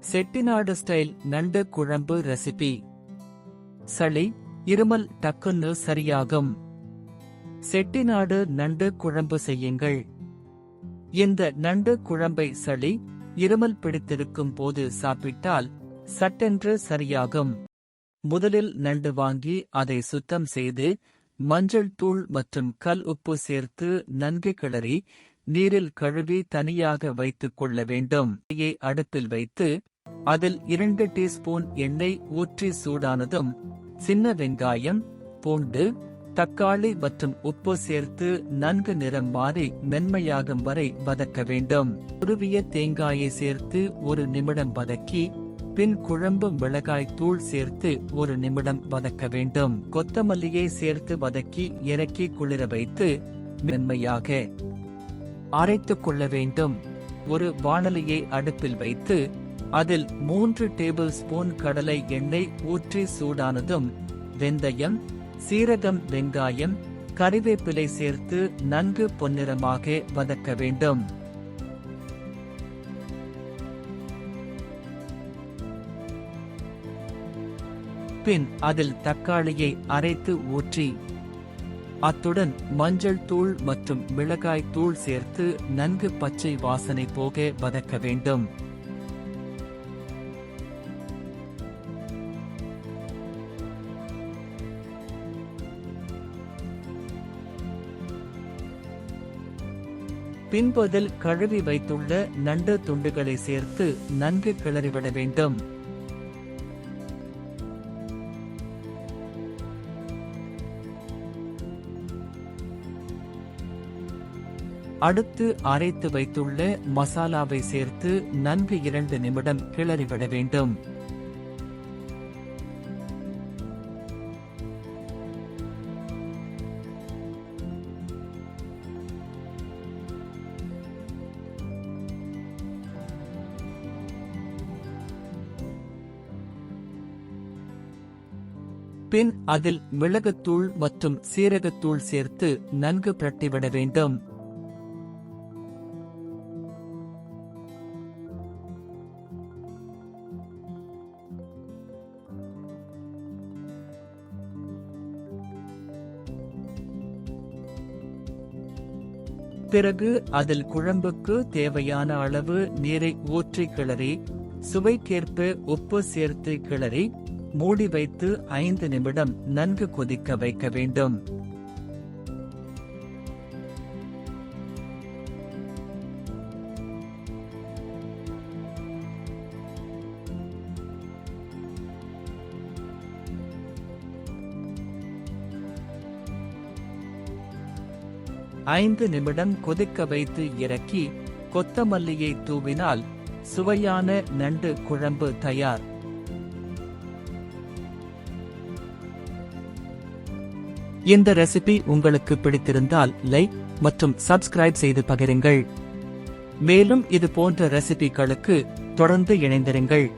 Chettinad style நண்டு குழம்பு recipe. சளி இருமல் டக்குன்னு சரியாகும். செட்டிநாடு நண்டு குழம்பு செய்யுங்கள். இந்த நண்டு குழம்பை சளி இருமல் பிடித்திருக்கும் போது சாப்பிட்டால் சட்டென்று சரியாகும். முதலில் நண்டு வாங்கி அதை சுத்தம் செய்து மஞ்சள் தூள் மற்றும் கல் உப்பு சேர்த்து நன்கு கிளறி நீரில் கழுவி தனியாக வைத்துக் கொள்ள வேண்டும். அடுப்பில் வைத்து அதில் இரண்டு டீஸ்பூன் எண்ணெய் ஊற்றி சூடானதும் சின்ன வெங்காயம் பூண்டு தக்காளி மற்றும் உப்பு சேர்த்து நன்கு நிறம் மாறி மென்மையாகும் வரை வதக்க வேண்டும். துருவிய தேங்காயை சேர்த்து ஒரு நிமிடம் வதக்கி பின் குழம்பு மிளகாய் தூள் சேர்த்து ஒரு நிமிடம் வதக்க வேண்டும். கொத்தமல்லியை சேர்த்து வதக்கி இறக்கி குளிர வைத்து மென்மையாக அரைத்துக் கொள்ள வேண்டும். ஒரு வானலியை அடுப்பில் வைத்து அதில் மூன்று டேபிள் ஸ்பூன் கடலை எண்ணெய் ஊற்றி சூடானதும் வெந்தயம் சீரகம் வெங்காயம் கறிவேப்பிலை சேர்த்து நன்கு பொன்னிறமாக வதக்க வேண்டும். பின் அதில் தக்காளியை அரைத்து ஊற்றி அத்துடன் மஞ்சள் தூள் மற்றும் மிளகாய் தூள் சேர்த்து நன்கு பச்சை வாசனை போக வதக்க வேண்டும். பின்பதில் கழுவி வைத்துள்ள நண்டு துண்டுகளை சேர்த்து நன்கு கிளறிவிட வேண்டும். அடுத்து அரைத்து வைத்துள்ள மசாலாவை சேர்த்து நன்கு இரண்டு நிமிடம் கிளறிவிட வேண்டும். பின் அதில் மிளகுத்தூள் மற்றும் சீரகத்தூள் சேர்த்து நன்கு பிரட்டிவிட வேண்டும். பிறகு அதில் குழம்புக்கு தேவையான அளவு நீரை ஊற்றி கிளறி சுவைக்கேற்ப உப்பு சேர்த்து கிளறி மூடி வைத்து ஐந்து நிமிடம் நன்கு கொதிக்க வைக்க வேண்டும். ஐந்து நிமிடம் கொதிக்க வைத்து இறக்கி கொத்தமல்லியை தூவினால் சுவையான நண்டு குழம்பு தயார். இந்த ரெசிபி உங்களுக்கு பிடித்திருந்தால் லைக் மற்றும் சப்ஸ்கிரைப் செய்து பகிருங்கள். மேலும் இது போன்ற ரெசிபிகளுக்கு தொடர்ந்து இணைந்திருங்கள்.